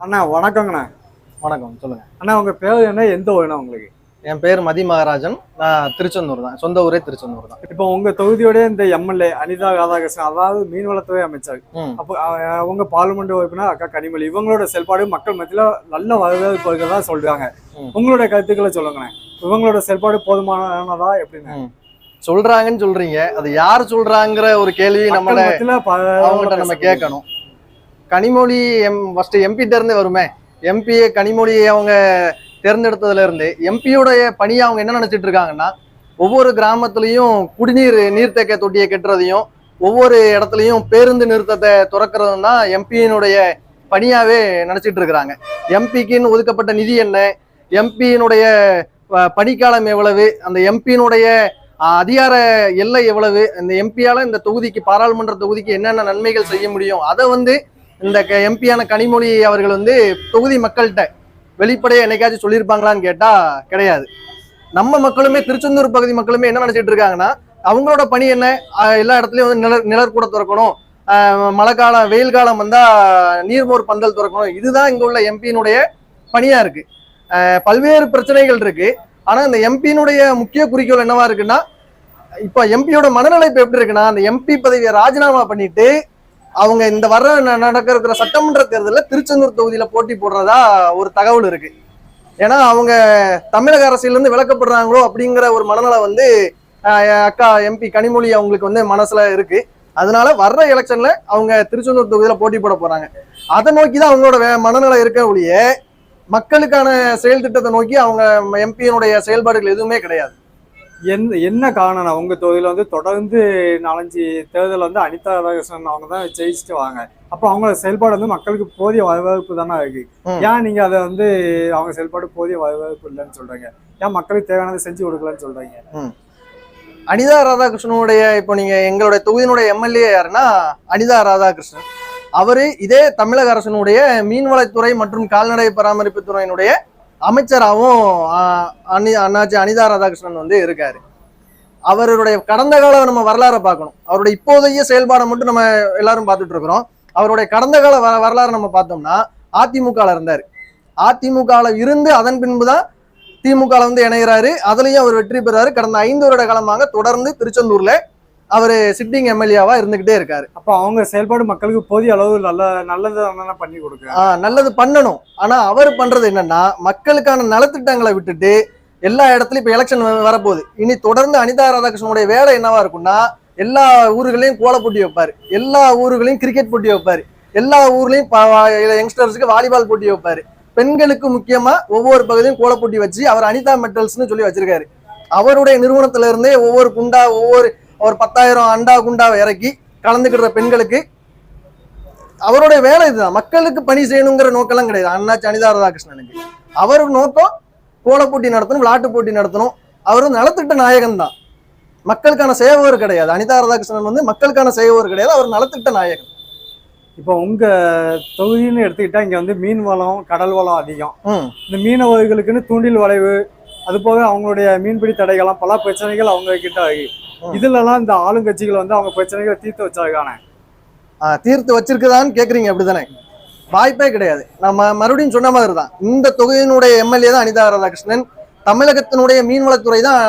அண்ணா வணக்கங்கண்ணா. வணக்கம் சொல்லுங்க. அண்ணா உங்க பேர் என்ன? எந்த ஊருண்ணா உங்களுக்கு? என் பேர் மதி மகாராஜன். நான் திருச்செந்தூர் தான். சொந்த ஊரே திருச்செந்தூர் தான். இப்போ உங்க தொகுதியோட இந்த எம்எல்ஏ அனிதா ராதாகிருஷ்ணன் அதாவது மீன்வளத்துறை அமைச்சர். அப்போ அஹ், உங்க பார்லிமெண்ட் உறுப்பினர் அக்கா கனிமொழி இவங்களோட செயல்பாடு மக்கள் மத்தியில நல்ல வரவேற்பு இருக்கிறதா சொல்றாங்க. உங்களுடைய கருத்துக்களை சொல்லுங்கண்ணே இவங்களோட செயல்பாடு போதுமானதா எப்படின்னு. சொல்றாங்கன்னு சொல்றீங்க. அது யார் சொல்றாங்கிற ஒரு கேள்வி நம்மள அவங்ககிட்ட நம்ம கேட்கணும். கனிமொழி எம் ஃபஸ்ட்டு எம்பிட்டருந்து வருமே. எம்பியை கனிமொழி அவங்க தேர்ந்தெடுத்ததுலேருந்து எம்பியுடைய எம்பியோடைய பணியை அவங்க என்ன நினச்சிட்டு இருக்காங்கன்னா ஒவ்வொரு கிராமத்துலேயும் குடிநீர் நீர்த்தேக்க தொட்டியை கட்டுறதையும் ஒவ்வொரு இடத்துலையும் பேருந்து நிறுத்தத்தை துறக்கிறதும் தான் எம்பியினுடைய பணியாகவே நினைச்சிட்டு இருக்கிறாங்க எம்பிக்குன்னு ஒதுக்கப்பட்ட நிதி என்ன? எம்பியினுடைய பணிக்காலம் எவ்வளவு? அந்த எம்பியினுடைய அதிகார எல்லை எவ்வளவு? இந்த எம்பியால் இந்த தொகுதிக்கு பாராளுமன்ற தொகுதிக்கு என்னென்ன நன்மைகள் செய்ய முடியும்? அதை வந்து இந்த எம்பியான கனிமொழி அவர்கள் வந்து தொகுதி மக்கள்கிட்ட வெளிப்படையாக என்னைக்காச்சும் சொல்லியிருப்பாங்களான்னு கேட்டால் கிடையாது. நம்ம மக்களுமே திருச்செந்தூர் பகுதி மக்களுமே என்ன நினச்சிட்டு இருக்காங்கன்னா அவங்களோட பணி என்ன? எல்லா இடத்துலையும் வந்து நிலர் நிழற்கூட திறக்கணும். மழை காலம் வெயில் காலம் வந்தால் நீர்மோர் பந்தல் திறக்கணும். இதுதான் இங்கே உள்ள எம்பியினுடைய பணியாக இருக்குது பல்வேறு பிரச்சனைகள் இருக்குது ஆனால் இந்த எம்பியினுடைய முக்கிய குறிக்கோள் என்னவா இருக்குன்னா இப்போ எம்பியோட மனநிலை இப்போ எப்படி இருக்குன்னா அந்த எம்பி பதவியை ராஜினாமா பண்ணிட்டு அவங்க இந்த வர்ற நடக்கிற நடக்க இருக்கிற சட்டமன்ற தேர்தலில் திருச்செந்தூர் தொகுதியில போட்டி போடுறதா ஒரு தகவல் இருக்கு. ஏன்னா அவங்க தமிழக அரசியலேருந்து விளக்கப்படுறாங்களோ அப்படிங்கிற ஒரு மனநலம் வந்து அக்கா எம்பி கனிமொழி அவங்களுக்கு வந்து மனசுல இருக்கு. அதனால வர்ற எலெக்ஷன்ல அவங்க திருச்செந்தூர் தொகுதியில போட்டி போட போறாங்க. அதை நோக்கி தான் அவங்களோட வே- இருக்க ஒழிய மக்களுக்கான செயல் திட்டத்தை நோக்கி அவங்க எம்பியினுடைய செயல்பாடுகள் எதுவுமே கிடையாது. என்ன என்ன காரணம் உங்க தொகுதியில வந்து தொடர்ந்து நாலஞ்சு தேர்தல் வந்து அனிதா ராதாகிருஷ்ணன் அவங்க தான் ஜெயிச்சுட்டு வாங்க. அப்போ அவங்க செயல்பாடு வந்து மக்களுக்கு போதிய வரவேற்பு தானே இருக்கு. ஏன் நீங்க அதை வந்து அவங்க செயல்பாடு போதிய வரவேற்பு இல்லைன்னு சொல்றீங்க? ஏன் மக்களுக்கு தேவையானதை செஞ்சு கொடுக்கலன்னு சொல்றீங்க? அனிதா ராதாகிருஷ்ணனுடைய இப்போ நீங்க எங்களுடைய தொகுதியினுடைய எம்எல்ஏ யாருன்னா அனிதா ராதாகிருஷ்ணன். அவரு இதே தமிழக அரசனுடைய மீன்வளத்துறை மற்றும் கால்நடை பராமரிப்பு துறையினுடைய அமைச்சராகவும் அனி அண்ணாச்சி அனிதா ராதாகிருஷ்ணன் வந்து இருக்காரு. அவருடைய கடந்த கால நம்ம வரலாறை பார்க்கணும். அவருடைய இப்போதைய செயல்பாடை மட்டும் நம்ம எல்லாரும் பார்த்துட்டு இருக்கிறோம். அவருடைய கடந்த கால வ- வரலாறு நம்ம பார்த்தோம்னா அதிமுகவில் இருந்தார். அதிமுகவில் இருந்து அதன் பின்பு தான் திமுகவில் வந்து இணைகிறாரு அதுலேயும் அவர் வெற்றி பெறாரு. கடந்த ஐந்து வருட காலமாக தொடர்ந்து திருச்செந்தூரில் அவர் சிட்டிங் எம்எல்ஏவா இருந்துகிட்டே இருக்காரு. அப்போ அவங்க செயல்பாடு மக்களுக்கு போதிய அளவு நல்ல நல்லது பண்ணி ஆஹ் நல்லது பண்ணணும். ஆனா அவர் பண்றது என்னன்னா மக்களுக்கான நலத்திட்டங்களை விட்டுட்டு எல்லா இடத்துலயும் இப்ப எலெக்ஷன் வரப்போகுது. இனி தொடர்ந்து அனிதா ராதாகிருஷ்ணனுடைய வேலை என்னவா இருக்கும்னா எல்லா ஊர்களையும் கோல போட்டி வைப்பாரு. எல்லா ஊர்களையும் கிரிக்கெட் போட்டி வைப்பாரு. எல்லா ஊர்லயும் யங்ஸ்டர்ஸுக்கு வாலிபால் போட்டி வைப்பாரு. பெண்களுக்கு முக்கியமா ஒவ்வொரு பகுதியும் கோல போட்டி வச்சு அவர் அனிதா மெட்டல்ஸ்னு சொல்லி வச்சிருக்காரு. அவருடைய நிறுவனத்துல இருந்தே ஒவ்வொரு குண்டா ஒவ்வொரு ஒரு பத்தாயிரம் அண்டா குண்டாவை இறக்கி கலந்துக்கிற பெண்களுக்கு அவருடைய வேலை இதுதான். மக்களுக்கு பணி செய்யணுங்கிற நோக்கெல்லாம் கிடையாது. அண்ணாச்சி அனிதா ராதாகிருஷ்ணனுக்கு. அவர் நோக்கம் கோல போட்டி நடத்தணும் விளையாட்டு போட்டி நடத்தணும். அவர் நலத்திட்ட நாயகன் தான். மக்களுக்கான சேவகர் கிடையாது. அனிதா ராதாகிருஷ்ணன் வந்து மக்களுக்கான சேவகர் கிடையாது. அவர் நலத்திட்ட நாயகன். இப்போ உங்க தொகுதின்னு எடுத்துக்கிட்டா இங்க வந்து மீன் வளம் கடல் வளம் அதிகம். இந்த மீனவர்களுக்குன்னு தூண்டில் வளைவு அது போக அவங்களுடைய மீன்பிடி தடைகள்லாம் பல பிரச்சனைகள் அவங்க கிட்ட. இதுலலாம் இந்த ஆளுங்கட்சிகள் வந்து அவங்க பிரச்சனைகளை தீர்த்து வச்சிருக்காங்க ஆ, தீர்த்து வச்சிருக்குதான்னு கேக்குறீங்க அப்படிதானே? வாய்ப்பே கிடையாது. நம்ம மறுபடியும் சொன்ன மாதிரி தான் இந்த தொகுதியினுடைய எம்எல்ஏ தான் அனிதா ராதாகிருஷ்ணன். தமிழகத்தினுடைய மீன்வளத்துறை தான்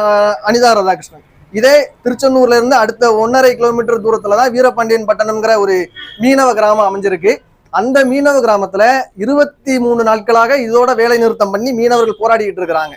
அனிதா ராதாகிருஷ்ணன். இதே திருச்செந்தூர்ல இருந்து அடுத்த ஒன்னரை கிலோமீட்டர் தூரத்துல தான் வீரபாண்டியன் பட்டணம்ங்கிற ஒரு மீனவ கிராமம் அமைஞ்சிருக்கு. அந்த மீனவ கிராமத்துல இருபத்தி மூணு நாட்களாக இதோட வேலை நிறுத்தம் பண்ணி மீனவர்கள் போராடிக்கிட்டு இருக்கிறாங்க.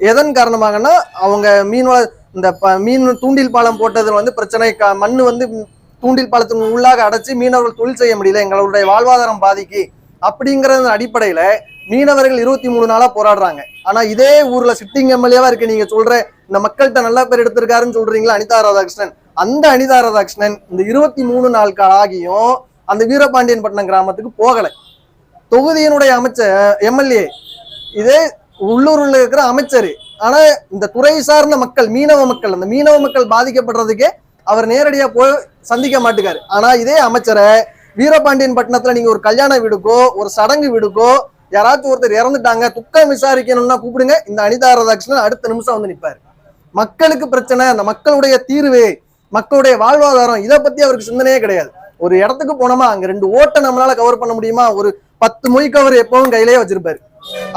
எதன் காரணமாகன்னா அவங்க மீன்வள இந்த ப- மீன் தூண்டில் பாலம் போட்டதில் வந்து பிரச்சனை. க- வந்து தூண்டில் பாலத்தின் உள்ளாக அடைச்சி மீனவர்கள் தொழில் செய்ய முடியல. எங்களுடைய வாழ்வாதாரம் பாதிக்கு. அப்படிங்கிற அடிப்படையில மீனவர்கள் இருபத்தி மூணு நாளா போராடுறாங்க. ஆனா இதே ஊர்ல சிட்டிங் எம்எல்ஏவா இருக்கு. நீங்க சொல்ற இந்த மக்கள்கிட்ட நல்ல பேர் எடுத்திருக்காருன்னு சொல்றீங்களா அனிதா ராதாகிருஷ்ணன். அந்த அனிதா ராதாகிருஷ்ணன் இந்த இருபத்தி மூணு நாட்கள் ஆகியும் அந்த வீரபாண்டியன் பட்டினம் கிராமத்துக்கு போகல. தொகுதியினுடைய அமைச்சர் எம்எல்ஏ இதே உள்ளூர்ல இருக்கிற அமைச்சர் ஆனா இந்த துறை சார்ந்த மக்கள் மீனவ மக்கள் அந்த மீனவ மக்கள் பாதிக்கப்படுறதுக்கே அவர் நேரடியா போய் சந்திக்க மாட்டுக்காரு. ஆனா இதே அமைச்சரை வீரபாண்டியன் பட்டணத்துல நீங்க ஒரு கல்யாண வீடுக்கோ ஒரு சடங்கு வீடுக்கோ யாராச்சும் ஒருத்தர் இறந்துட்டாங்க துக்கம் விசாரிக்கணும்னா கூப்பிடுங்க. இந்த அனிதா ராதாகிருஷ்ணன் அடுத்த நிமிஷம் வந்து நிப்பாரு. மக்களுக்கு பிரச்சனை அந்த மக்களுடைய தீர்வு மக்களுடைய வாழ்வாதாரம் இதை பத்தி அவருக்கு சிந்தனையே கிடையாது. ஒரு இடத்துக்கு போனோமா அங்க ரெண்டு ஓட்டை நம்மளால கவர் பண்ண முடியுமா? ஒரு பத்து மொய் கவர் எப்பவும் கையிலேயே வச்சிருப்பாரு.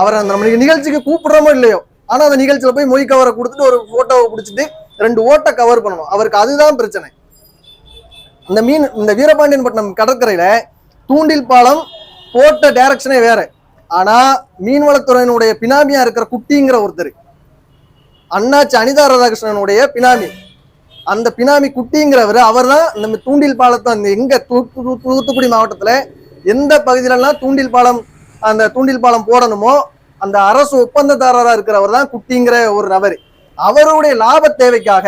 அவர் அந்த நம்மளுக்கு நிகழ்ச்சிக்கு கூப்பிடுறோமோ இல்லையோ? ஆனா அந்த நிகழ்ச்சியில போய் மொய் கவரை கொடுத்துட்டு ஒரு போட்டோவை பிடிச்சிட்டு ரெண்டு ஓட்டை கவர் பண்ணணும். அவருக்கு அதுதான் பிரச்சனை. இந்த மீன் இந்த வீரபாண்டியன் பட்டினம் கடற்கரையில தூண்டில் பாலம் போட்ட டைரக்ஷனே வேற. ஆனா மீன்வளத்துறையினுடைய பினாமியா இருக்கிற குட்டிங்கிற ஒருத்தர். அண்ணாச்சி அனிதா ராதாகிருஷ்ணனுடைய பினாமி. அந்த பினாமி குட்டிங்கிறவர் அவர் தான் இந்த தூண்டில் பாலத்தை அந்த எங்க தூ- தூத்துக்குடி மாவட்டத்துல எந்த பகுதியிலலாம் தூண்டில் பாலம் அந்த தூண்டில் பாலம் போடணுமோ அந்த அரசு ஒப்பந்ததாரரா இருக்கிறவர் தான் குட்டிங்கிற ஒரு நபர். அவருடைய லாப தேவைக்காக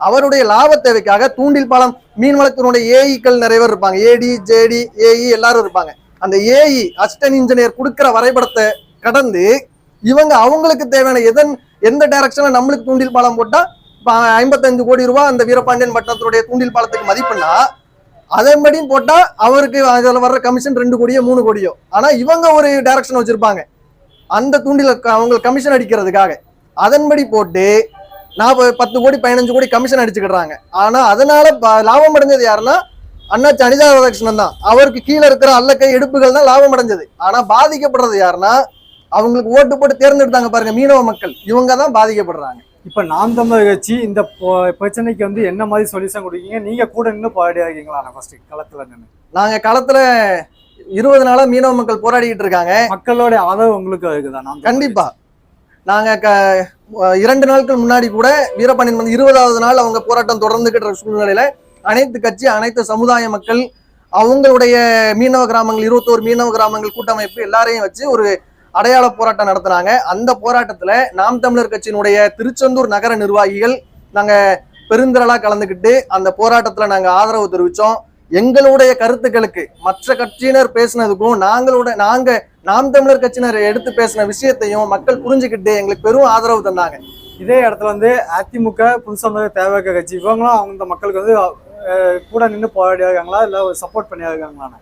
அவருடைய லாப தேவைக்காக தூண்டில் பாலம் மீன்வளத்தினுடைய ஏஇக்கள் நிறைய பேர் இருப்பாங்க. ஏடி ஜேடி ஏஇ எல்லாரும் இருப்பாங்க. அந்த ஏஇ அசிஸ்டன்ட் இன்ஜினியர் கொடுக்குற வரைபடத்தை கடந்து இவங்க அவங்களுக்கு தேவையான எதன் எந்த டைரக்ஷன்ல நம்மளுக்கு தூண்டில் பாலம் போட்டா ஐம்பத்தஞ்சு கோடி ரூபாய் அந்த வீரபாண்டியன் பட்டணத்தினுடைய தூண்டில் பாலத்துக்கு மதிப்புன்னா அதன்படியும் போட்டா அவருக்கு அதில் வர்ற கமிஷன் ரெண்டு கோடியோ மூணு கோடியோ. ஆனா இவங்க ஒரு டைரக்ஷன் வச்சிருப்பாங்க. அந்த தூண்டில அவங்க கமிஷன் அடிக்கிறதுக்காக. அதன்படி போட்டு நாற்பது பத்து கோடி பதினஞ்சு கோடி கமிஷன் அடிச்சுக்கிடுறாங்க. ஆனா அதனால லாபம் அடைஞ்சது யாருன்னா அண்ணாச்சி அனிதா ராதாகிருஷ்ணன் தான். அவருக்கு கீழே இருக்கிற அல்லக்கை எடுப்புகள் தான் லாபம் அடைஞ்சது. ஆனா பாதிக்கப்படுறது யாருன்னா அவங்களுக்கு ஓட்டு போட்டு தேர்ந்தெடுத்தாங்க பாருங்க மீனவ மக்கள். இவங்க தான் பாதிக்கப்படுறாங்க. இப்ப நாம் தமிழர் கட்சி இந்த பிரச்சனைக்கு வந்து என்ன மாதிரி சொல்யூஷன் கொடுக்கீங்க? நீங்க கூட நின்று போராடியா இருக்கீங்களா ஃபர்ஸ்ட் களத்துல நின்று நாங்க களத்துல இருபது நாளா மீனவ மக்கள் போராடிக்கிட்டு இருக்காங்க. மக்களோட ஆதரவு உங்களுக்கு இருக்குதா கண்டிப்பா. நாங்க இரண்டு நாட்கள் முன்னாடி கூட வீரபாண்டியன் வந்து இருபதாவது நாள் அவங்க போராட்டம் தொடர்ந்துகிட்டு இருக்க சூழ்நிலையில அனைத்து கட்சி அனைத்து சமுதாய மக்கள் அவங்களுடைய மீனவ கிராமங்கள் இருபத்தோரு மீனவ கிராமங்கள் கூட்டமைப்பு எல்லாரையும் வச்சு ஒரு அடையாள போராட்டம் நடத்துனாங்க. அந்த போராட்டத்துல நாம் தமிழர் கட்சியினுடைய திருச்செந்தூர் நகர நிர்வாகிகள் நாங்க பெருந்திரளா கலந்துக்கிட்டு அந்த போராட்டத்துல நாங்க ஆதரவு தெரிவிச்சோம். எங்களுடைய கருத்துக்களுக்கு மற்ற கட்சியினர் பேசினதுக்கும் நாங்களோட நாங்க நாம் தமிழர் கட்சியினர் எடுத்து பேசின விஷயத்தையும் மக்கள் புரிஞ்சுக்கிட்டு எங்களுக்கு பெரும் ஆதரவு தந்தாங்க. இதே இடத்துல வந்து அதிமுக புதுசமாக தேவைக்க கட்சி இவங்களும் அவங்க மக்களுக்கு வந்து கூட நின்று போராடியா இருக்காங்களா இல்ல சப்போர்ட் பண்ணியா இருக்காங்களா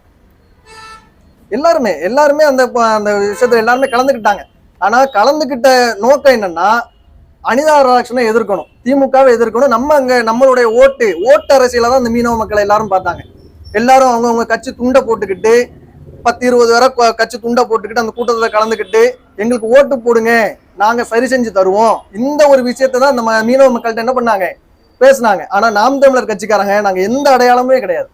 எல்லாருமே எல்லாருமே அந்த அந்த விஷயத்துல எல்லாருமே கலந்துக்கிட்டாங்க. ஆனா கலந்துக்கிட்ட நோக்கம் என்னன்னா அனிதா ராதாகிருஷ்ணனை எதிர்க்கணும். திமுகவை எதிர்க்கணும். நம்ம அங்க நம்மளுடைய ஓட்டு ஓட்டு அரசியல தான் இந்த மீனவ மக்களை எல்லாரும் பார்த்தாங்க. எல்லாரும் அவங்கவுங்க கட்சி துண்டை போட்டுக்கிட்டு பத்து இருபது வரை க- கட்சி துண்டை போட்டுக்கிட்டு அந்த கூட்டத்தில் கலந்துக்கிட்டு எங்களுக்கு ஓட்டு போடுங்க நாங்கள் சரி செஞ்சு தருவோம். இந்த ஒரு விஷயத்தை தான் நம்ம மீனவ மக்கள்கிட்ட என்ன பண்ணாங்க? பேசினாங்க. ஆனால் நாம் தமிழர் கட்சிக்காரங்க நாங்கள் எந்த அடையாளமே கிடையாது.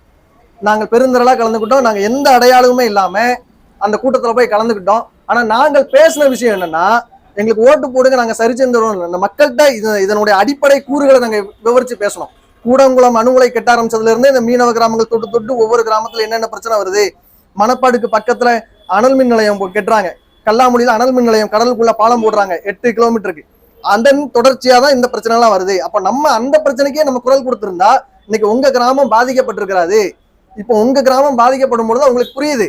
நாங்கள் பெருந்திரளா கலந்துக்கிட்டோம். நாங்கள் எந்த அடையாளமுமே இல்லாமல் அந்த கூட்டத்தில் போய் கலந்துக்கிட்டோம். ஆனால் நாங்கள் பேசின விஷயம் என்னன்னா எங்களுக்கு ஓட்டு போடுங்க நாங்கள் சரி செஞ்சு தருவோம் இந்த மக்கள்கிட்ட இது இதனுடைய அடிப்படை கூறுகளை நாங்கள் விவரித்து பேசணும். கூடங்குளம் அணுகுலை கெட்ட ஆரம்பிச்சதுல இருந்து இந்த மீனவ கிராமங்கள் தொட்டு தொட்டு ஒவ்வொரு கிராமத்துல என்னென்ன பிரச்சனை வருது? மணப்பாடுக்கு பக்கத்துல அனல் மின் நிலையம் கட்டுறாங்க கெட்டுறாங்க கல்லாமொழியில அனல் மின் நிலையம் கடலுக்குள்ள பாலம் போடுறாங்க. எட்டு கிலோமீட்டருக்கு. அதன் தொடர்ச்சியா தான் இந்த பிரச்சனை எல்லாம் வருது. அப்ப நம்ம அந்த பிரச்சனைக்கே நம்ம குரல் கொடுத்திருந்தா இன்னைக்கு உங்க கிராமம் பாதிக்கப்பட்டிருக்கிறாரு இப்போ உங்க கிராமம் பாதிக்கப்படும் பொழுது உங்களுக்கு புரியுது.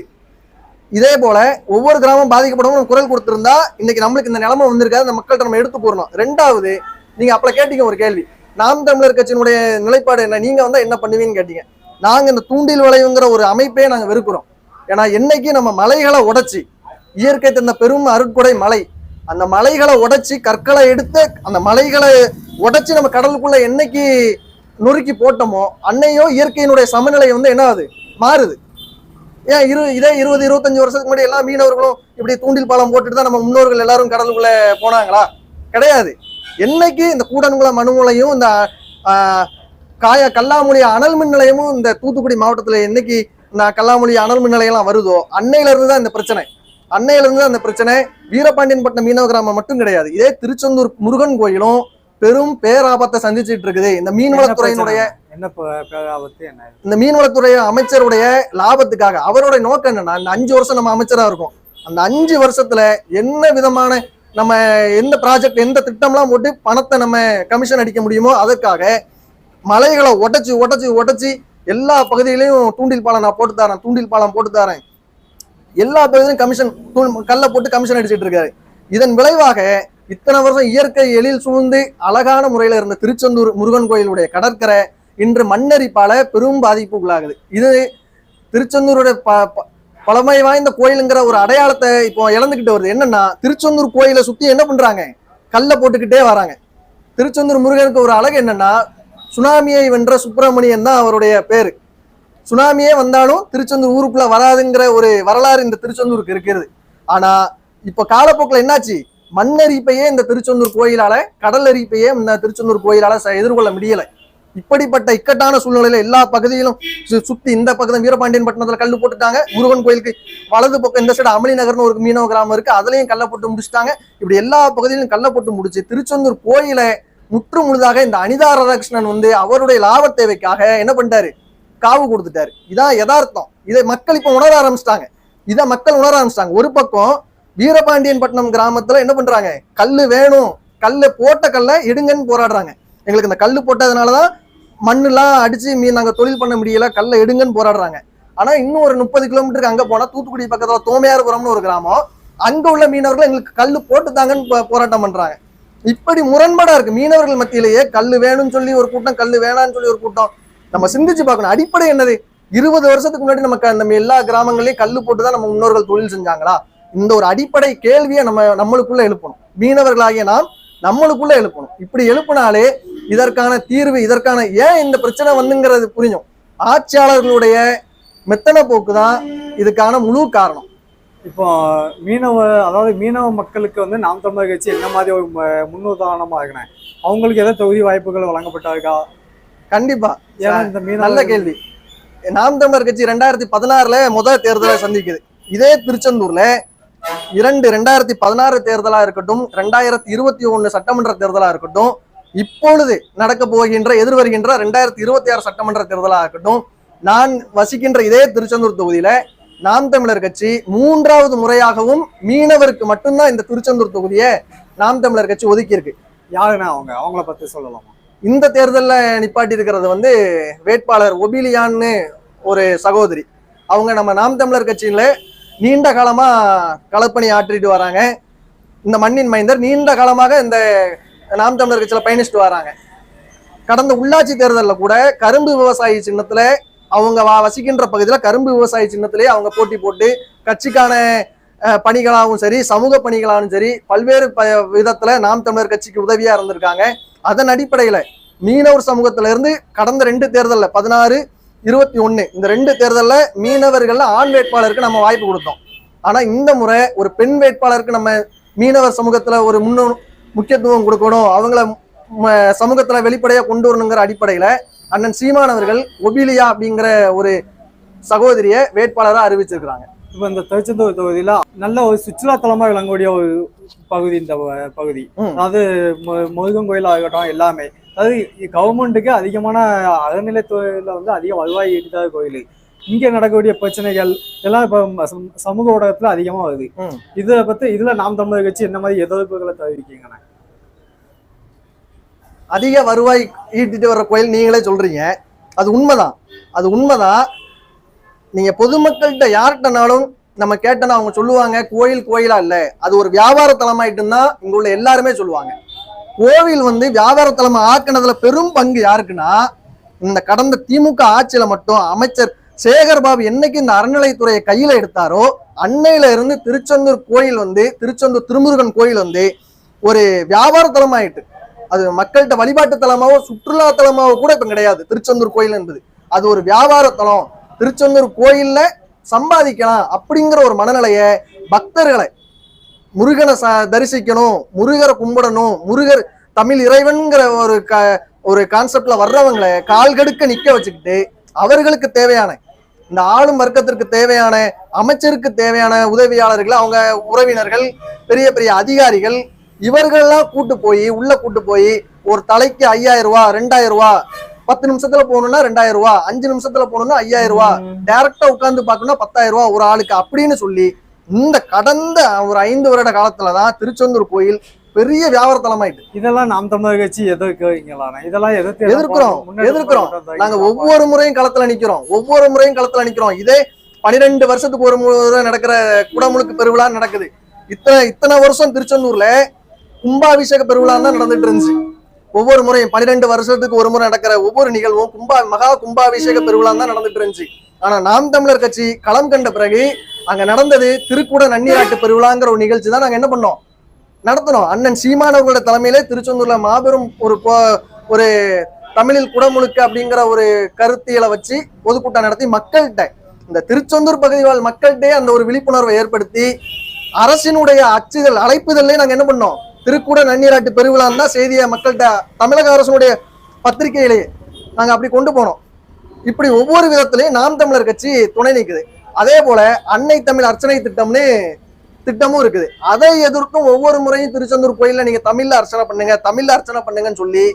இதே போல ஒவ்வொரு கிராமம் பாதிக்கப்படும் நம்ம குரல் கொடுத்திருந்தா இன்னைக்கு நம்மளுக்கு இந்த நிலைமை வந்திருக்காது. அந்த மக்கள்கிட்ட நம்ம எடுத்து போறணும் ரெண்டாவது நீங்க அப்பல கேட்டீங்க ஒரு கேள்வி. நாம் தமிழர் கட்சியினுடைய நிலைப்பாடு என்ன? நீங்க வந்தா என்ன பண்ணுவீங்கன்னு கேட்டீங்க. நாங்க இந்த தூண்டில் வளைவுங்கிற ஒரு அமைப்பே நாங்க வெறுக்கிறோம். ஏன்னா என்னைக்கு நம்ம மலைகளை உடைச்சி இயற்கை தந்த பெரும் அருட்கொடை மலை அந்த மலைகளை உடைச்சி கற்களை எடுத்து அந்த மலைகளை உடைச்சி நம்ம கடலுக்குள்ள என்னைக்கு நொறுக்கி போட்டோமோ அன்னையோ இயற்கையினுடைய சமநிலை வந்து என்ன ஆகுது? மாறுது. ஏன் இரு இதே இருபது இருபத்தஞ்சு வருஷத்துக்கு முன்னாடி எல்லா மீனவர்களும் இப்படி தூண்டில் பாலம் போட்டுட்டு தான் நம்ம முன்னோர்கள் எல்லாரும் கடலுக்குள்ள போனாங்களா? கிடையாது. என்னைக்கு இந்த கூடன்குளம் மனுமுலையும் இந்த காய கல்லாமொழி அனல் மின் நிலையமும் இந்த தூத்துக்குடி மாவட்டத்துல என்னைக்கு இந்த கல்லாமொழி அனல் மின் நிலையம்லாம் வருதோ அன்னையில இருந்து தான் இந்த பிரச்சனை. அன்னையில இருந்து தான் இந்த பிரச்சனை. வீரபாண்டியன் பட்டினம் மீனவ கிராமம் மட்டும் கிடையாது. இதே திருச்செந்தூர் முருகன் கோயிலும் பெரும் பேராபத்தை சந்திச்சிட்டு இருக்குது இந்த மீன்வளத்துறையினுடைய இந்த மீன்வளத்துறை அமைச்சருடைய லாபத்துக்காக அவருடைய நோக்கம் என்னன்னா இந்த அஞ்சு வருஷம் நம்ம அமைச்சரா இருக்கோம். அந்த அஞ்சு வருஷத்துல என்ன விதமான நம்ம எந்த ப்ராஜெக்ட் எந்த திட்டம்லாம் போட்டு பணத்தை நம்ம கமிஷன் அடிக்க முடியுமோ அதற்காக மலைகளை உடைச்சு உடச்சி உடச்சி எல்லா பகுதியிலையும் தூண்டில் பாலம் நான் போட்டு தரேன் தூண்டில் பாலம் போட்டு தரேன். எல்லா பகுதியிலும் கமிஷன் கல்லை போட்டு கமிஷன் அடிச்சிட்டு இருக்காரு. இதன் விளைவாக இத்தனை வருஷம் இயற்கை எழில் சூழ்ந்து அழகான முறையில் இருந்த திருச்செந்தூர் முருகன் கோயிலுடைய கடற்கரை இன்று மண்ணரிப்பால பெரும் பாதிப்புக்குள்ளாகுது. இது திருச்செந்தூருடைய ப- பழமை வாய்ந்த கோயிலுங்கிற ஒரு அடையாளத்தை இப்போ இழந்துகிட்டு வருது. என்னன்னா திருச்செந்தூர் கோயிலை சுத்தி என்ன பண்றாங்க? கல்லை போட்டுக்கிட்டே வராங்க. திருச்செந்தூர் முருகனுக்கு ஒரு அழகு என்னன்னா சுனாமியை வென்ற சுப்பிரமணியன் தான் அவருடைய பேரு. சுனாமியே வந்தாலும் திருச்செந்தூர் ஊருக்குள்ள வராதுங்கிற ஒரு வரலாறு இந்த திருச்செந்தூருக்கு இருக்கிறது. ஆனா இப்ப காலப்போக்கில் என்னாச்சு? மண்ணரிப்பையே இந்த திருச்செந்தூர் கோயிலால கடல் அரிப்பையே இந்த திருச்செந்தூர் கோயிலால எதிர்கொள்ள முடியலை. இப்படிப்பட்ட இக்கட்டான சூழ்நிலையில எல்லா பகுதியிலும் சு- சுத்தி இந்த பக்கம் வீரபாண்டியன் பட்டணத்துல கல்லு போட்டுட்டாங்க. முருகன் கோயிலுக்கு வலது பக்கம் இந்த சைடு அமளி நகர்னு ஒரு மீனவ கிராமம் இருக்கு. அதுலயும் கல்ல போட்டு முடிச்சிட்டாங்க. இப்படி எல்லா பகுதியிலும் கல்ல போட்டு முடிச்சு திருச்செந்தூர் கோயிலை முற்று முழுதாக இந்த அனிதா ராதாகிருஷ்ணன் வந்து அவருடைய லாப தேவைக்காக என்ன பண்ணிட்டாரு? காவு கொடுத்துட்டாரு. இதான் யதார்த்தம். இதை மக்கள் இப்ப உணர ஆரம்பிச்சிட்டாங்க. இதை மக்கள் உணர ஆரம்பிச்சிட்டாங்க. ஒரு பக்கம் வீரபாண்டியன் பட்டினம் கிராமத்துல என்ன பண்றாங்க? கல்லு வேணும். கல்லு போட்ட கல்லை எடுங்கன்னு போராடுறாங்க. எங்களுக்கு இந்த கல்லு போட்டதுனாலதான் மண்ணுலாம் அடிச்சு மீ நாங்க தொழில் பண்ண முடியல கல்லை எடுங்கன்னு போராடுறாங்க. ஆனா இன்னும் ஒரு முப்பது கிலோமீட்டருக்கு அங்க போனா தூத்துக்குடி பக்கத்துல தோமையார்புரம்னு ஒரு கிராமம். அங்க உள்ள மீனவர்கள் எங்களுக்கு கல் போட்டுத்தாங்கன்னு தாங்கன்னு போராட்டம் பண்றாங்க. இப்படி முரண்பாடா இருக்கு. மீனவர்கள் மத்தியிலேயே கல் வேணும்னு சொல்லி ஒரு கூட்டம் கல் வேணாம்னு சொல்லி ஒரு கூட்டம். நம்ம சிந்திச்சு பார்க்கணும். அடிப்படை என்னது? இருபது வருஷத்துக்கு முன்னாடி நமக்கு நம்ம எல்லா கிராமங்களையும் கல்லு போட்டு தான் நம்ம முன்னோர்கள் தொழில் செஞ்சாங்களா? இந்த ஒரு அடிப்படை கேள்வியை நம்ம நம்மளுக்குள்ள எழுப்பணும். மீனவர்களாகிய நாம் நம்மளுக்குள்ள எழுப்பணும். இப்படி எழுப்பினாலே இதற்கான தீர்வு இதற்கான ஏன் இந்த பிரச்சனை வந்துங்கிறது புரியும். ஆட்சியாளர்களுடைய மெத்தன போக்கு தான் இதுக்கான முழு காரணம். இப்போ மீனவ அதாவது மீனவ மக்களுக்கு வந்து நாம் தமிழர் கட்சி என்ன மாதிரி ஒரு ம- முன்னுதாரணமா இருக்கிறேன் அவங்களுக்கு ஏதாவது தொகுதி வாய்ப்புகள் வழங்கப்பட்டிருக்கா? கண்டிப்பா. இந்த மீனவ நல்ல கேள்வி. நாம் தமிழர் கட்சி ரெண்டாயிரத்தி பதினாறுல முதல் தேர்தலை சந்திக்குது. இதே திருச்செந்தூர்ல இரண்டு ரெண்டாயிரத்தி பதினாறு தேர்தலா இருக்கட்டும் ரெண்டாயிரத்தி இருபத்தி ஒண்ணு சட்டமன்ற தேர்தலா இருக்கட்டும் இப்பொழுது நடக்க போகின்ற எதிர்வருகின்ற ரெண்டாயிரத்தி இருபத்தி ஆறு சட்டமன்ற தேர்தலா இருக்கட்டும் நான் வசிக்கின்ற இதே திருச்செந்தூர் தொகுதியில நாம் தமிழர் கட்சி மூன்றாவது முறையாகவும் மீனவருக்கு மட்டும்தான் இந்த திருச்செந்தூர் தொகுதியை நாம் தமிழர் கட்சி ஒதுக்கி இருக்கு யாருன்னா அவங்க? அவங்கள பத்தி சொல்லலாமா? இந்த தேர்தல்ல நிப்பாட்டி இருக்கிறது வந்து வேட்பாளர் ஒபிலியான்னு ஒரு சகோதரி. அவங்க நம்ம நாம் தமிழர் கட்சியில நீண்ட காலமா களப்பணி ஆற்றிட்டு வராங்க. இந்த மண்ணின் மைந்தர் நீண்ட காலமாக இந்த நாம் தமிழர் கட்சியில பயணிச்சுட்டு வராங்க. கடந்த உள்ளாட்சி தேர்தலில் கூட கரும்பு விவசாயி சின்னத்துல அவங்க வா- வசிக்கின்ற பகுதியில் கரும்பு விவசாயி சின்னத்திலே அவங்க போட்டி போட்டு கட்சிக்கான பணிகளாகவும் சரி சமூக பணிகளாகவும் சரி பல்வேறு ப விதத்தில் நாம் தமிழர் கட்சிக்கு உதவியாக இருந்திருக்காங்க. அதன் அடிப்படையில் மீனவர் சமூகத்திலிருந்து கடந்த ரெண்டு தேர்தலில் பதினாறு இருபத்தி ஒண்ணு. இந்த ரெண்டு தேர்தல்ல மீனவர்கள்ல ஆண் வேட்பாளருக்கு நம்ம வாய்ப்பு கொடுத்தோம். ஆனா இந்த முறை ஒரு பெண் வேட்பாளருக்கு நம்ம மீனவர் சமூகத்துல ஒரு முன்னு முக்கியத்துவம் கொடுக்கணும். அவங்கள சமூகத்துல வெளிப்படையா கொண்டு வரணுங்கிற அடிப்படையில அண்ணன் சீமான் அவர்கள் ஒபிலியா அப்படிங்கிற ஒரு சகோதரிய வேட்பாளரா அறிவிச்சிருக்கிறாங்க. இப்போ இந்த திருச்செந்தூர் தொகுதியில நல்ல ஒரு சுற்றுலா தலமா விளங்கக்கூடிய ஒரு பகுதி இந்த பகுதி. அதாவது முருகன் கோயில் ஆகட்டும் எல்லாமே. அதாவது கவர்மெண்ட்டுக்கு அதிகமான அறநிலைத்துறையில வந்து அதிக வருவாய் ஈட்டாத கோயில். இங்க நடக்கக்கூடிய பிரச்சனைகள் எல்லாம் இப்ப சமூக ஊடகத்துல அதிகமா வருது. இதை பத்தி இதுல நாம் தமிழர் கட்சி என்ன மாதிரி எதிர்ப்புகளை தெரிவிக்கீங்கண்ணா அதிக வருவாய் ஈட்டிட்டு வர்ற கோயில் நீங்களே சொல்றீங்க. அது உண்மைதான். அது உண்மைதான். நீங்க பொதுமக்கள்கிட்ட யார்கிட்டனாலும் நம்ம கேட்டனா அவங்க சொல்லுவாங்க கோயில் கோயிலா இல்ல. அது ஒரு வியாபார தலமாயிட்டுன்னு தான் இங்க உள்ள எல்லாருமே சொல்லுவாங்க. கோவில் வந்து வியாபார தலைமை ஆக்குனதுல பெரும் பங்கு யாருக்குன்னா இந்த கடந்த திமுக ஆட்சியில மட்டும் அமைச்சர் சேகர் பாபு என்னைக்கு இந்த அறநிலைத்துறையை கையில எடுத்தாரோ அன்னையில இருந்து திருச்செந்தூர் கோயில் வந்து திருச்செந்தூர் திருமுருகன் கோயில் வந்து ஒரு வியாபார தலமாயிட்டு. அது மக்கள்கிட்ட வழிபாட்டு தலமாவோ சுற்றுலா தலமாவோ கூட இப்ப கிடையாது. திருச்செந்தூர் கோயில் என்பது. அது ஒரு வியாபார தலம். திருச்செந்தூர் கோயில்ல சம்பாதிக்கலாம் அப்படிங்கிற ஒரு மனநிலைய பக்தர்களை முருகனை ச தரிசிக்கணும் முருகரை கும்பிடணும் முருகர் தமிழ் இறைவன்கிற ஒரு க ஒரு கான்செப்ட்ல வர்றவங்களை கால்கடுக்க நிக்க வச்சுக்கிட்டு அவர்களுக்கு தேவையான இந்த ஆளும் வர்க்கத்திற்கு தேவையான அமைச்சருக்கு தேவையான உதவியாளர்கள் அவங்க உறவினர்கள் பெரிய பெரிய அதிகாரிகள் இவர்கள்லாம் கூட்டு போய் உள்ள கூட்டு போய் ஒரு தலைக்கு ஐயாயிரம் ரூபாய் ரெண்டாயிரம் ரூபாய் பத்து நிமிஷத்துல போகணும்னா ரெண்டாயிரம் ரூபாய் அஞ்சு நிமிஷத்துல போகணும்னா ஐயாயிரம் ரூபாய் டைரக்டா உட்கார்ந்து பார்க்கணும்னா பத்தாயிரம் ரூபாய் ஒரு ஆளுக்கு அப்படின்னு சொல்லி இந்த கடந்த ஒரு ஐந்து வருட காலத்துலதான் திருச்செந்தூர் கோயில் பெரிய வியாபார தலமாயிட்டு. இதெல்லாம் நாம் தமிழர் கட்சி எதிர்க்கிறீங்களாண்ணா இதெல்லாம் எதிர்த்து எதிர்க்கிறோம், எதிர்க்கிறோம். நாங்க. ஒவ்வொரு முறையும் களத்துல நிக்கிறோம். ஒவ்வொரு முறையும் களத்துல நிக்கிறோம். இதே பனிரெண்டு வருஷத்துக்கு ஒரு முறை நடக்கிற குடமுழுக்கு பெருவிழா நடக்குது. இத்தனை இத்தனை வருஷம் திருச்செந்தூர்ல கும்பாபிஷேக பெருவிழா தான் நடந்துட்டு இருந்துச்சு. ஒவ்வொரு முறையும் பன்னிரெண்டு வருஷத்துக்கு ஒரு முறை நடக்கிற ஒவ்வொரு நிகழ்வும் கும்பா மகா கும்பாபிஷேக பெருவிழா தான் நடந்துட்டு இருந்துச்சு. ஆனா நாம் தமிழர் கட்சி களம் கண்ட பிறகு அங்க நடந்தது திருக்குட நன்னீராட்டு பெருவிழாங்கிற ஒரு நிகழ்ச்சி தான் நாங்க என்ன பண்ணோம்? நடத்தணும் அண்ணன் சீமானவர்களோட தலைமையிலே திருச்செந்தூர்ல மாபெரும் ஒரு ஒரு தமிழில் குடமுழுக்கு அப்படிங்கிற ஒரு கருத்தியலை வச்சு பொதுக்கூட்டம் நடத்தி மக்கள்கிட்ட இந்த திருச்செந்தூர் பகுதி வாழ் மக்கள்கிட்டே அந்த ஒரு விழிப்புணர்வை ஏற்படுத்தி அரசினுடைய அச்சுதல் அழைப்புதல்லே நாங்க என்ன பண்ணோம்? திருக்கூட நன்னீராட்டு பெருவிழான்னு தான் செய்தியை மக்கள்கிட்ட தமிழக அரசனுடைய பத்திரிகையிலேயே நாங்க அப்படி கொண்டு போனோம். இப்படி ஒவ்வொரு விதத்திலையும் நாம் தமிழர் கட்சி துணை நிற்குது அதே போல அன்னை தமிழ் அர்ச்சனை திட்டம்னு திட்டமும் இருக்குது. அதை எதிர்க்கும் ஒவ்வொரு முறையும் திருச்செந்தூர் கோயில்ல நீங்க தமிழ்ல அர்ச்சனை பண்ணுங்க தமிழ்ல அர்ச்சனை பண்ணுங்கன்னு சொல்லி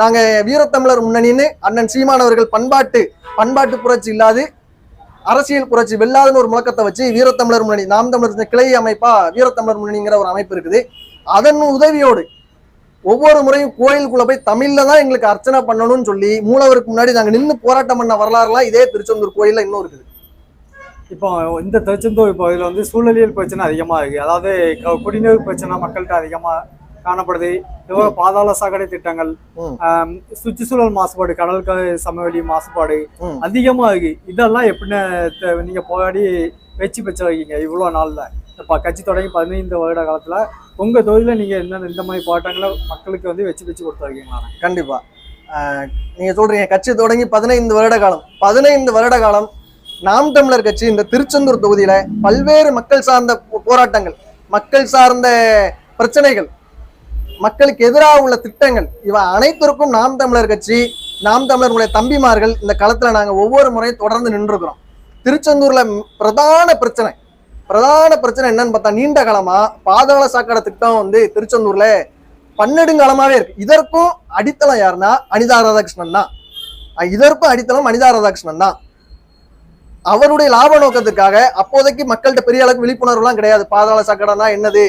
நாங்க வீரத்தமிழர் முன்னணின்னு அண்ணன் சீமானவர்கள் பண்பாட்டு பண்பாட்டு புரட்சி இல்லாது அரசியல் புரட்சி வெல்லாதுன்னு ஒரு முழக்கத்தை வச்சு வீரத்தமிழர் முன்னணி நாம் தமிழர் கிளை அமைப்பா வீரத்தமிழர் முன்னணிங்கிற ஒரு அமைப்பு இருக்குது. அதன் உதவியோடு ஒவ்வொரு முறையும் கோயிலுக்குள்ள போய் தமிழ்ல தான் எங்களுக்கு அர்ச்சனை பண்ணணும்னு சொல்லி மூலவருக்கு முன்னாடி நாங்க நின்று போராட்டம் பண்ண வரலாறுலாம் இதே திருச்செந்தூர் கோயில்ல இன்னும் இருக்குது. இப்போ இந்த திருச்செந்தூர் இப்போ இதில் வந்து சூழலியல் பிரச்சனை அதிகமாக இருக்குது அதாவது குடிநீர் பிரச்சனை மக்கள்கிட்ட அதிகமாக காணப்படுது. இதுபோல பாதாள சாக்கடை திட்டங்கள் சுற்றுச்சூழல் மாசுபாடு கடல் சமவெளி மாசுபாடு. அதிகமா இருக்கு. இதெல்லாம் எப்படின்னு நீங்க போராடி வெற்றி பெற்று வைக்கீங்க இவ்வளோ நாள்ல. இப்போ கட்சி தொடங்கி பதினைந்து வருட காலத்துல உங்க தொழில நீங்க என்ன இந்த மாதிரி போராட்டங்களை மக்களுக்கு வந்து வச்சு வச்சு கொடுத்துருக்கீங்களா கண்டிப்பா. ஆஹ் நீங்க சொல்றீங்க கட்சி தொடங்கி பதினைந்து வருட காலம். பதினைந்து வருட காலம் நாம் தமிழர் கட்சி இந்த திருச்செந்தூர் தொகுதியில பல்வேறு மக்கள் சார்ந்த போ- போராட்டங்கள் மக்கள் சார்ந்த பிரச்சனைகள் மக்களுக்கு எதிராக உள்ள திட்டங்கள் இவை அனைத்திற்கும் நாம் தமிழர் கட்சி நாம் தமிழர்களுடைய தம்பிமார்கள் இந்த களத்தில் நாங்க ஒவ்வொரு முறையும் தொடர்ந்து நின்றுக்கிறோம் திருச்செந்தூர்ல பிரதான பிரச்சனை பிரதான பிரச்சனை என்னன்னு பார்த்தா நீண்ட காலமா பாதாள சாக்கடை திட்டம் வந்து திருச்செந்தூர்ல பன்னெடுங்காலமாவே இருக்கு. இதற்கும் அடித்தளம் யாருன்னா அனிதா ராதாகிருஷ்ணன் தான். இதற்கும் அடித்தளம் அனிதா ராதாகிருஷ்ணன் தான். அவருடைய லாப நோக்கத்துக்காக அப்போதைக்கு மக்கள்கிட்ட பெரிய அளவுக்கு விழிப்புணர்வுலாம் கிடையாது. பாதாள சாக்கடைனா என்னது?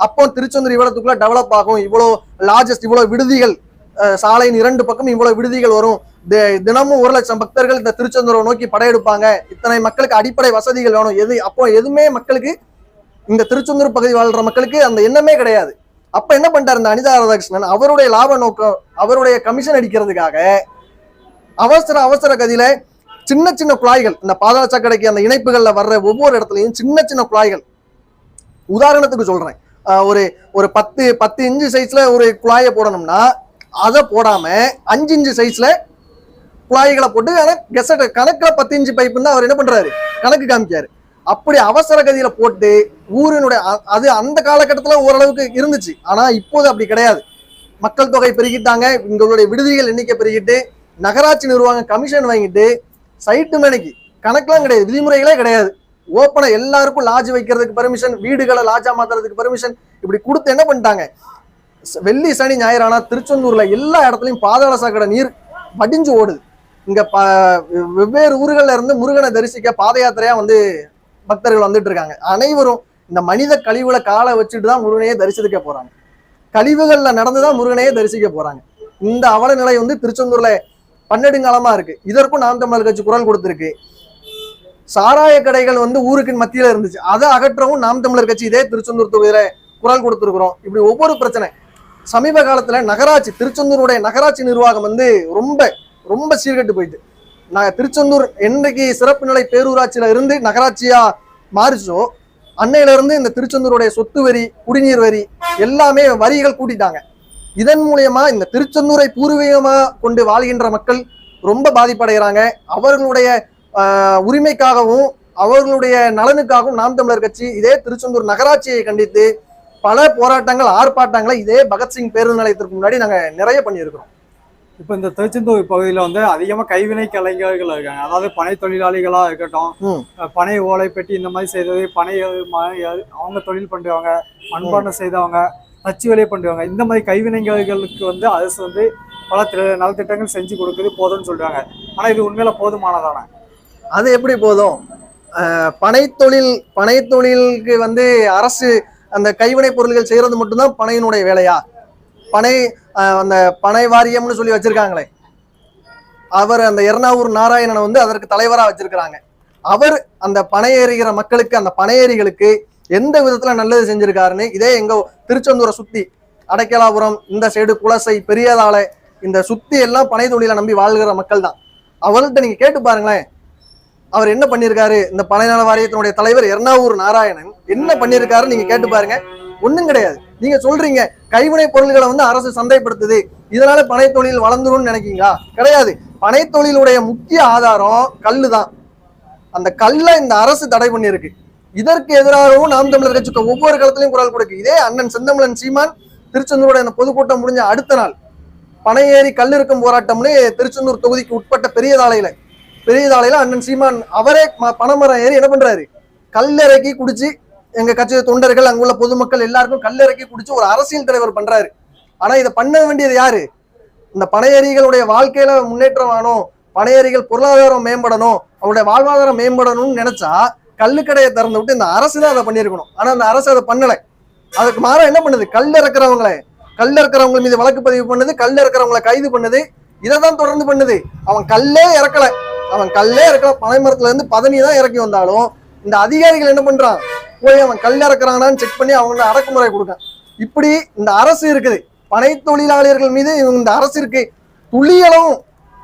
அப்போ திருச்செந்தூர் இவ்வளவுக்குள்ள டெவலப் ஆகும். இவ்வளோ லார்ஜஸ்ட் இவ்வளோ விடுதிகள் சாலையின் இரண்டு பக்கம் இவ்வளவு விடுதிகள் வரும். தினமும் ஒரு லட்சம் பக்தர்கள் இந்த திருச்செந்தூரை நோக்கி படையெடுப்பாங்க. இத்தனை மக்களுக்கு அடிப்படை வசதிகள் வேணும். எது அப்போ எதுவுமே மக்களுக்கு இந்த திருச்செந்தூர் பகுதி வாழ்ற மக்களுக்கு அந்த எண்ணமே கிடையாது. அப்ப என்ன பண்ணிட்டாரு இந்த அனிதா ராதாகிருஷ்ணன்? அவருடைய லாப நோக்கம் அவருடைய கமிஷன் அடிக்கிறதுக்காக அவசர அவசர கதியில சின்ன சின்ன குழாய்கள் இந்த பாதாள சாக்கடைக்கு அந்த இணைப்புகள்ல வர்ற ஒவ்வொரு இடத்துலையும் சின்ன சின்ன குழாய்கள். உதாரணத்துக்கு சொல்றேன். ஒரு ஒரு பத்து பத்து இன்ச்சு சைஸ்ல ஒரு குழாயை போடணும்னா அதை போடாம அஞ்சு இன்ச்சு சைஸ்ல குழாய்களை போட்டு ஆனா கெசட் கணக்குல பத்து இன்ச்சு பைப்புன்னு அவர் என்ன பண்றாரு? கணக்கு காமிக்காரு அப்படி அவசர கதியில போட்டு ஊரினுடைய அது அந்த காலகட்டத்துல ஓரளவுக்கு இருந்துச்சு. ஆனா இப்போது அப்படி கிடையாது. மக்கள் தொகை பெருகிட்டாங்க. உங்களுடைய விடுதிகள் எண்ணிக்கை பெருகிட்டு நகராட்சி நிர்வாகம் கமிஷன் வாங்கிட்டு சைட்டு மேனைக்கு கணக்கெல்லாம் கிடையாது. விதிமுறைகளே கிடையாது. ஓப்பனா எல்லாருக்கும் லாட்ஜ் வைக்கிறதுக்கு பெர்மிஷன் வீடுகளை லாட்ஜா மாத்துறதுக்கு பெர்மிஷன் இப்படி கொடுத்து என்ன பண்ணிட்டாங்க? வெள்ளி சனி ஞாயிறு ஆனா திருச்செந்தூர்ல எல்லா இடத்துலையும் பாதாள சாக்கடை நீர் வடிஞ்சு ஓடுது. இங்க ப வெவ்வேறு ஊர்கள்ல இருந்து முருகனை தரிசிக்க பாத யாத்திரையா வந்து பக்தர்கள் வந்துட்டு இருக்காங்க. அனைவரும் இந்த மனித கழிவுல காலை வச்சுட்டு தான் முருகனையே தரிசிக்க போறாங்க. கழிவுகள்ல நடந்துதான் முருகனையே தரிசிக்க போறாங்க. இந்த அவல நிலை வந்து திருச்செந்தூர்ல பன்னெடுங்காலமா இருக்கு. இதற்கும் நாம் தமிழர் கட்சி குரல் கொடுத்திருக்கு. சாராய கடைகள் வந்து ஊருக்கு மத்தியில இருந்துச்சு. அதை அகற்றவும் நாம் தமிழர் கட்சி இதே திருச்செந்தூர் தொகுதியில குரல் கொடுத்துருக்குறோம். இப்படி ஒவ்வொரு பிரச்சனை. சமீப காலத்துல நகராட்சி திருச்செந்தூருடைய நகராட்சி நிர்வாகம் வந்து ரொம்ப ரொம்ப சீர்கெட்டு போயிட்டு. நான் திருச்செந்தூர் என்னைக்கு சிறப்பு நிலை பேரூராட்சியில இருந்து நகராட்சியா மாறிச்சோ அன்னையில இருந்து இந்த திருச்செந்தூருடைய சொத்து வரி குடிநீர் வரி எல்லாமே வரிகள் கூட்டிட்டாங்க. இதன் மூலியமா இந்த திருச்செந்தூரை பூர்வீகமா கொண்டு வாழ்கின்ற மக்கள் ரொம்ப பாதிப்படைகிறாங்க. அவர்களுடைய உரிமைக்காகவும் அவர்களுடைய நலனுக்காகவும் நாம் தமிழர் கட்சி இதே திருச்செந்தூர் நகராட்சியை கண்டித்து பல போராட்டங்கள் ஆர்ப்பாட்டங்களை இதே பகத்சிங் பேருந்து நிலையத்திற்கு முன்னாடி நாங்க நிறைய பண்ணியிருக்கிறோம். இப்போ இந்த திருச்செந்தூர் பகுதியில் வந்து அதிகமாக கைவினை கலைஞர்கள் இருக்காங்க. அதாவது பனை தொழிலாளிகளாக இருக்கட்டும் பனை ஓலை பெட்டி இந்த மாதிரி செய்தது பனை அவங்க தொழில் பண்ணுறவங்க மண்பாண்டம் செய்தவங்க தச்சு வேலையை பண்ணுறவங்க இந்த மாதிரி கைவினைஞர்களுக்கு வந்து அரசு வந்து பல நலத்திட்டங்கள் செஞ்சு கொடுக்குது போதும்னு சொல்றாங்க. ஆனால் இது உண்மையில போதுமானதானே? அது எப்படி போதும்? பனைத்தொழில் பனைத்தொழிலுக்கு வந்து அரசு அந்த கைவினை பொருள்கள் செய்யறது மட்டும்தான் பனையினுடைய வேலையா? பனை அந்த பனை வாரியம்னு சொல்லி வச்சிருக்காங்களே. அவர் அந்த எர்ணாவூர் நாராயணனை வந்து அதற்கு தலைவராக வச்சிருக்கிறாங்க. அவர் அந்த பனை மக்களுக்கு அந்த பனையேறிகளுக்கு எந்த விதத்துல நல்லது செஞ்சிருக்காருன்னு இதே எங்க திருச்செந்தூரை சுத்தி அடைக்கலாபுரம் இந்த சைடு குலசை பெரியதாலை இந்த சுத்தி எல்லாம் பனை தொழிலை நம்பி வாழ்கிற மக்கள் தான் அவர்கிட்ட நீங்க கேட்டு பாருங்களேன். அவர் என்ன பண்ணியிருக்காரு இந்த பனைநல வாரியத்தினுடைய தலைவர் எர்ணாவூர் நாராயணன் என்ன பண்ணியிருக்காரு நீங்க கேட்டு பாருங்க. ஒண்ணும் கிடையாது. நீங்க சொல்றீங்க கைவினை பொருள்களை வந்து அரசு சந்தைப்படுத்துது. இதனால பனைத்தொழில் வளர்ந்துரும்னு நினைக்கீங்களா? கிடையாது. பனைத்தொழிலுடைய முக்கிய ஆதாரம் கல்லு தான் அந்த கல்லை இந்த அரசு தடை பண்ணியிருக்கு. இதற்கு எதிராகவும் நாம் தமிழர் கட்சிக்கு ஒவ்வொரு காலத்திலையும் குரல் கொடுக்கு. இதே அண்ணன் செந்தமிழன் சீமான் திருச்செந்தூரோட இந்த பொதுக்கூட்டம் முடிஞ்ச அடுத்த நாள் பனையேறி கல்லிருக்கும் போராட்டம்னு திருச்செந்தூர் தொகுதிக்கு உட்பட்ட பெரியதாலையில பெரியதாலையில அண்ணன் சீமான் அவரே ம- பனைமரம் ஏறி என்ன பண்றாரு? கல்லிறக்கி குடிச்சு எங்க கட்சி தொண்டர்கள் அங்குள்ள பொதுமக்கள் எல்லாருக்கும் கல்லிறக்கி குடிச்சு ஒரு அரசியல் தலைவர் பண்றாரு. ஆனா இதை பண்ண வேண்டியது யாரு? இந்த பனையேறிகளுடைய வாழ்க்கையில முன்னேற்றம் ஆகணும் பணையறிகள் பொருளாதாரம் மேம்படணும் அவருடைய வாழ்வாதாரம் மேம்படணும்னு நினைச்சா கல்லுக்கடையை திறந்து விட்டு இந்த அரசு தான் அதை பண்ணியிருக்கணும். ஆனா அந்த அரசு அதை பண்ணல. அதுக்கு மாற என்ன பண்ணுது? கல் இறக்குறவங்களை கல் இறக்குறவங்க மீது வழக்கு பதிவு பண்ணுது கல் இறக்குறவங்களை கைது பண்ணுது. இதை தான் தொடர்ந்து பண்ணுது. அவன் கல்லே இறக்கல. அவன் கல்லே இருக்கிற பனை மரத்துல இருந்து பதனி தான் இறக்கி வந்தாலும் இந்த அதிகாரிகள் என்ன பண்றான்? போய் அவன் கல் இறக்குறானான்னு செக் பண்ணி அவங்க அடக்குமுறை கொடுக்க இப்படி இந்த அரசு இருக்குது. பனை தொழிலாளர்கள் மீது இவங்க இந்த அரசு இருக்கு. துளியளவும்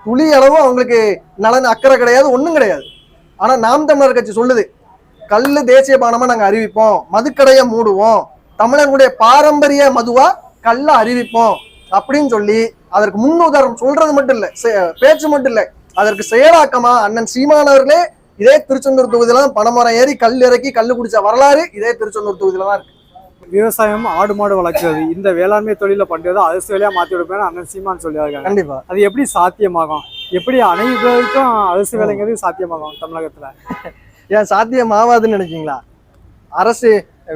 துளியளவும் அவங்களுக்கு நலன் அக்கறை கிடையாது ஒன்றும் கிடையாது. ஆனால் நாம் தமிழர் கட்சி சொல்லுது கல் தேசிய பானமாக நாங்கள் அறிவிப்போம் மதுக்கடையை மூடுவோம் தமிழர்களுடைய பாரம்பரிய மதுவாக கல்லை அறிவிப்போம் அப்படின்னு சொல்லி அதற்கு முன்னுதாரணம் சொல்றது மட்டும் இல்லை பேச்சு மட்டும் இல்லை. அதற்கு செயலாக்கமா அண்ணன் சீமான் அவர்களே இதே திருச்செந்தூர் தொகுதியில தான் பனைமரம் ஏறி கல் இறக்கி கல்லு குடிச்ச வரலாறு இதே திருச்செந்தூர் தொகுதியில தான் இருக்கு. விவசாயம் ஆடு மாடு வளர்க்குறது இந்த வேளாண்மை தொழில பண்றது அரசு வேலையா மாத்தி விடுப்பேன்னு அண்ணன் சீமான் சொல்லியிருக்காங்க. கண்டிப்பா. அது எப்படி சாத்தியமாகும்? எப்படி அனைவருக்கும் அரசு வேலைங்கிறது சாத்தியமாகும் தமிழகத்துல? ஏன் சாத்தியம் ஆகாதுன்னு நினைக்கீங்களா அரசு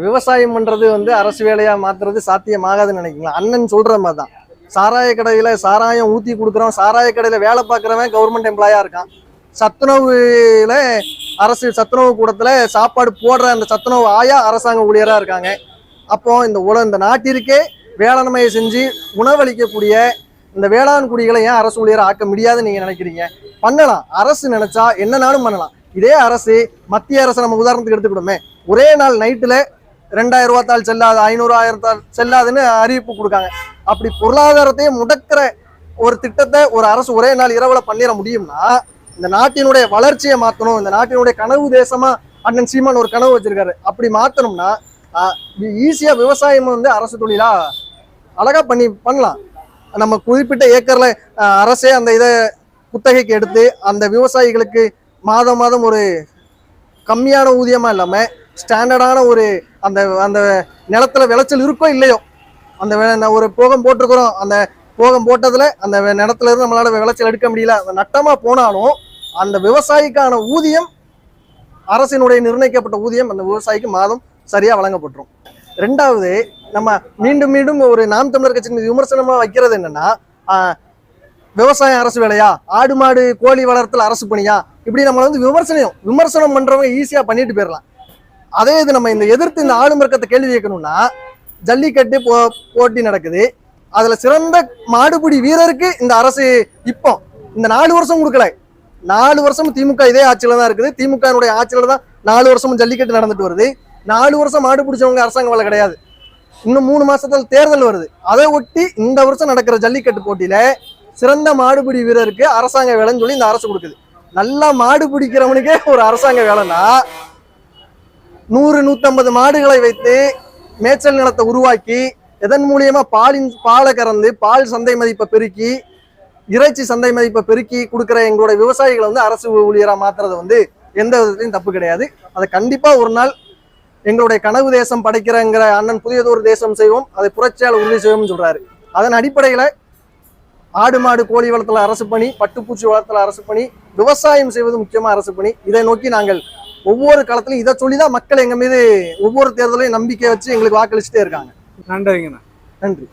விவசாயம் பண்றது வந்து அரசு வேலையா மாத்துறது சாத்தியமாகாதுன்னு நினைக்கீங்களா அண்ணன் சொல்ற மாதிரி தான் சாராய கடையில் சாராயம் ஊற்றி கொடுக்குறோம். சாராய கடையில் வேலை பார்க்குறவன் கவர்மெண்ட் எம்ப்ளாயாக இருக்கான். சத்துணவுல அரசு சத்துணவு கூடத்தில் சாப்பாடு போடுற அந்த சத்துணவு ஆயா அரசாங்க ஊழியராக இருக்காங்க. அப்போ இந்த உல இந்த நாட்டிற்கே வேளாண்மையை செஞ்சு உணவளிக்கக்கூடிய இந்த வேளாண் குடிகளை ஏன் அரசு ஊழியரை ஆக்க முடியாதுன்னு நீங்கள் நினைக்கிறீங்க? பண்ணலாம். அரசு நினச்சா என்னனாலும் பண்ணலாம். இதே அரசு மத்திய அரசு நம்ம உதாரணத்துக்கு எடுத்துக்கிடுமே ஒரே நாள் நைட்டில் ரெண்டாயிரம் ரூபா தாள் செல்லாது ஐநூறு ஆயிரம் தாள் செல்லாதுன்னு அறிவிப்பு கொடுக்காங்க. அப்படி பொருளாதாரத்தையே முடக்கிற ஒரு திட்டத்தை ஒரு அரசு ஒரே நாள் இரவுல பண்ணிட முடியும்னா இந்த நாட்டினுடைய வளர்ச்சியை மாத்தணும் இந்த நாட்டினுடைய கனவு தேசமா அண்ணன் சீமான் ஒரு கனவு வச்சிருக்காரு. அப்படி மாத்தணும்னா ஈஸியா விவசாயம் வந்து அரசு தொழிலா? அழகா பண்ணி பண்ணலாம். நம்ம குறிப்பிட்ட ஏக்கர்ல அரசே அந்த இதை குத்தகைக்கு எடுத்து அந்த விவசாயிகளுக்கு மாதம் மாதம் ஒரு கம்மியான ஊதியமா இல்லாம ஸ்டாண்டர்டான ஒரு அந்த அந்த நிலத்துல விளைச்சல் இருக்கோ இல்லையோ அந்த வே- ஒரு போகம் போட்டிருக்கிறோம். அந்த போகம் போட்டதுல அந்த நிலத்துல இருந்து நம்மளால விளைச்சல் எடுக்க முடியல. அந்த நட்டமா போனாலும் அந்த விவசாயிக்கான ஊதியம் அரசினுடைய நிர்ணயிக்கப்பட்ட ஊதியம் அந்த விவசாயிக்கு மாதம் சரியா வழங்கப்பட்டுரும். ரெண்டாவது நம்ம மீண்டும் மீண்டும் ஒரு நாம் தமிழர் கட்சி மீது விமர்சனமா வைக்கிறது என்னன்னா ஆஹ், விவசாயம் அரசு வேலையா? ஆடு மாடு கோழி வளர்த்தல் அரசு பணியா? இப்படி நம்மளை வந்து விமர்சனம் விமர்சனம் பண்றவங்க ஈஸியா பண்ணிட்டு போயிடலாம் அதே இது நம்ம இந்த எதிர்த்து இந்த ஆளுமர்க்கத்தை கேள்வி கேட்கணும்னா ஜல்லிக்கட்டு போ போட்டி நடக்குது. அதுல சிறந்த மாடுபிடி வீரருக்கு இந்த அரசு இப்போ இந்த நாலு வருஷம் கொடுக்கல. நாலு வருஷம் திமுக இதே ஆட்சியில தான் இருக்குது. திமுகனுடைய ஆட்சியில் தான் நாலு வருஷமும் ஜல்லிக்கட்டு நடந்துட்டு வருது. நாலு வருஷம் மாடு பிடிச்சவங்க அரசாங்க வேலை கிடையாது. இன்னும் மூணு மாசத்துல தேர்தல் வருது. அதை ஒட்டி இந்த வருஷம் நடக்கிற ஜல்லிக்கட்டு போட்டியில சிறந்த மாடுபிடி வீரருக்கு அரசாங்க வேலைன்னு சொல்லி இந்த அரசு கொடுக்குது. நல்லா மாடு பிடிக்கிறவனுக்கே ஒரு அரசாங்க வேலைன்னா நூறு நூத்தம்பது மாடுகளை வைத்து மேய்ச்சல் நிலத்தை உருவாக்கி எதன் மூலியமா பாலின் பாலை கறந்து பால் சந்தை மதிப்பை பெருக்கி இறைச்சி சந்தை மதிப்பை பெருக்கி கொடுக்குற எங்களுடைய விவசாயிகளை வந்து அரசு ஊழியரா மாத்துறது வந்து எந்த விதத்திலையும் தப்பு கிடையாது. அதை கண்டிப்பா ஒரு நாள் எங்களுடைய கனவு தேசம் படைக்கிறங்கிற அண்ணன் புதியதொரு தேசம் செய்வோம் அதை புரட்சியால் உறுதி செய்வோம்னு சொல்றாரு. அதன் அடிப்படையில ஆடு மாடு கோழி வளர்த்தல அரசு பணி பட்டுப்பூச்சி வளர்த்தல அரசு பணி விவசாயம் செய்வது முக்கியமா அரசு பணி. இதை நோக்கி நாங்கள் ஒவ்வொரு காலத்திலும் இதை சொல்லி தான் மக்கள் எங்க மீது ஒவ்வொரு தேர்தலையும் நம்பிக்கை வச்சு எங்களுக்கு வாக்களிச்சுட்டே இருக்காங்க. நன்றிங்கண்ணா. நன்றி.